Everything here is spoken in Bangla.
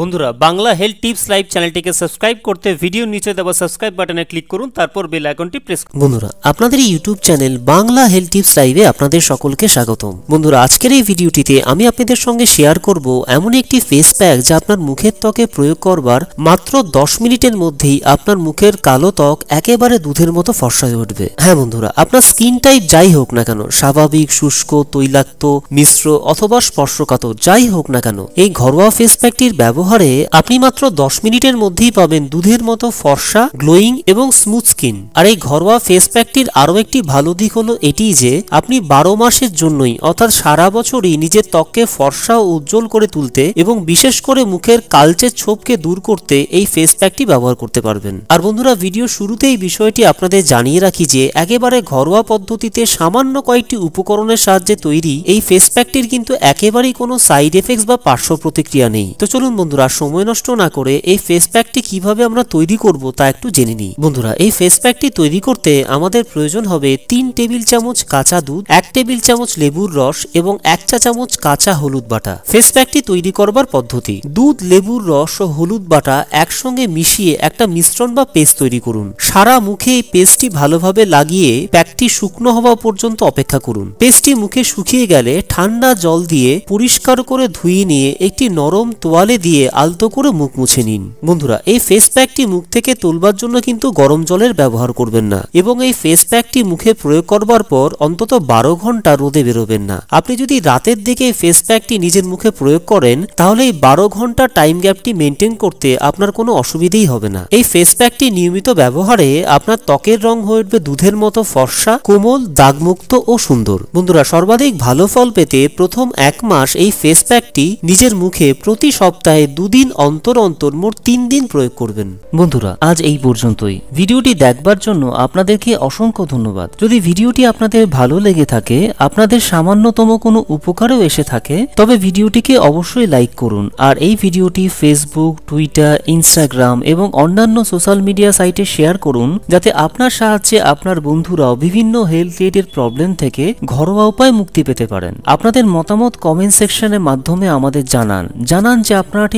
বন্ধুরা, বাংলা হেলথ টিপস লাইভ চ্যানেলটিকে সাবস্ক্রাইব করতে ভিডিও নিচে দেওয়া সাবস্ক্রাইব বাটনে ক্লিক করুন, তারপর বেল আইকনটি প্রেস বন্ধুরা, আপনাদের YouTube channel Bangla health tips লাইভে আপনাদের সকলকে স্বাগতম। বন্ধুরা, আজকের এই ভিডিওটিতে আমি আপনাদের সঙ্গে শেয়ার করব এমন একটি ফেস প্যাক যা আপনার মুখের ত্বকে প্রয়োগ করবার মাত্র 10 মিনিটের মধ্যেই আপনার মুখের কালো ত্বক একেবারে দুধের মতো ফর্সা হয়ে উঠবে। হ্যাঁ বন্ধুরা, আপনার স্কিন টাইপ যাই হোক না কেন, স্বাভাবিক, শুষ্ক, তৈলাক্ত, মিশ্র অথবা স্পর্শকাতর যাই হোক না কেন, এই ঘরোয়া ফেস প্যাকটির ব্যবহারে আপনি মাত্র 10 মিনিটের মধ্যেই পাবেন দুধের মতো ফর্সা, গ্লোয়িং এবং স্মুথ স্কিন। আর এই ঘরোয়া ফেস প্যাকটির আরও একটি ভালো দিক হলো এটি যে, আপনি বারো মাসের জন্যই, অর্থাৎ সারা বছরই নিজের ত্বককে ফর্সা ও উজ্জ্বল করে তুলতে এবং বিশেষ করে মুখের কালচের ছোপকে দূর করতে এই ফেস প্যাকটি ব্যবহার করতে পারবেন। আর বন্ধুরা ভিডিও শুরুতে এই বিষয়টি আপনাদের জানিয়ে রাখি যে, একেবারে ঘরোয়া পদ্ধতিতে সামান্য কয়েকটি উপকরণের সাহায্যে তৈরি এই ফেস প্যাকটির কিন্তু একেবারেই কোনো সাইড এফেক্টস বা পার্শ্ব প্রতিক্রিয়া নেই। তো চলুন বন্ধুরা সময় নষ্ট না করে এই ফেস প্যাকটি কীভাবে আমরা তৈরি করব তা একটু জেনে নিই। বন্ধুরা, এই ফেস প্যাকটি তৈরি করতে আমাদের প্রয়োজন হবে তিন টেবিল চামচ কাঁচা দুধ, এক টেবিল চামচ লেবুর রস এবং এক চা চামচ কাঁচা হলুদ বাটা। ফেস প্যাকটি তৈরি করবার পদ্ধতি, দুধ, লেবুর রস ও হলুদ বাটা একসঙ্গে মিশিয়ে একটা মিশ্রণ বা পেস্ট তৈরি করুন। সারা মুখে এই পেস্টটি ভালোভাবে লাগিয়ে প্যাকটি শুকনো হওয়া পর্যন্ত অপেক্ষা করুন। পেস্টটি মুখে শুকিয়ে গেলে ঠান্ডা জল দিয়ে পরিষ্কার করে ধুয়ে নিয়ে একটি নরম তোয়ালে দিয়ে আলতো করে মুখ মুছে নিন। বন্ধুরা, এই ফেস প্যাকটি মুখ থেকে তুলবার জন্য কিন্তু গরম জলের ব্যবহার করবেন না এবং এই ফেস প্যাকটি মুখে প্রয়োগ করবার পর অন্তত বারো ঘণ্টা রোদে বেরোবেন না। আপনি যদি রাতের দিকে ফেস প্যাকটি নিজের মুখে প্রয়োগ করেন, তাহলে এই বারো ঘণ্টা টাইম গ্যাপটি মেনটেন করতে আপনার কোনো অসুবিধেই হবে না। এই ফেস প্যাকটি নিয়মিত ব্যবহারে আপনার ত্বকের রং হয়ে উঠবে দুধের মতো ফর্সা, কোমল, দাগমুক্ত ও সুন্দর। বন্ধুরা, সর্বাধিক ভালো ফল পেতে প্রথম এক মাস এই ফেস প্যাকটি নিজের মুখে প্রতি সপ্তাহে দুদিন অন্তর অন্তর মোট তিন দিন প্রয়োগ করবেন। বন্ধুরা, আজ এই পর্যন্তই। ভিডিওটি দেখবার জন্য আপনাদেরকে অসংখ্য ধন্যবাদ। যদি ভিডিওটি আপনাদের ভালো লেগে থাকে, আপনাদের সামান্যতম কোনো উপকারও এসে থাকে, তবে ভিডিওটিকে অবশ্যই লাইক করুন। আর এই ভিডিওটি ফেসবুক টুইটার ইনস্টাগ্রাম এবং অন্যান্য সোশ্যাল মিডিয়া সাইটে শেয়ার করুন, যাতে আপনার সাহায্যে আপনার বন্ধুরাও বিভিন্ন হেলথ রিলেটেড প্রবলেম থেকে ঘরোয়া উপায় মুক্তি পেতে পারেন। আপনাদের মতামত কমেন্ট সেকশনের মাধ্যমে আমাদের জানান। জানান যে আপনারা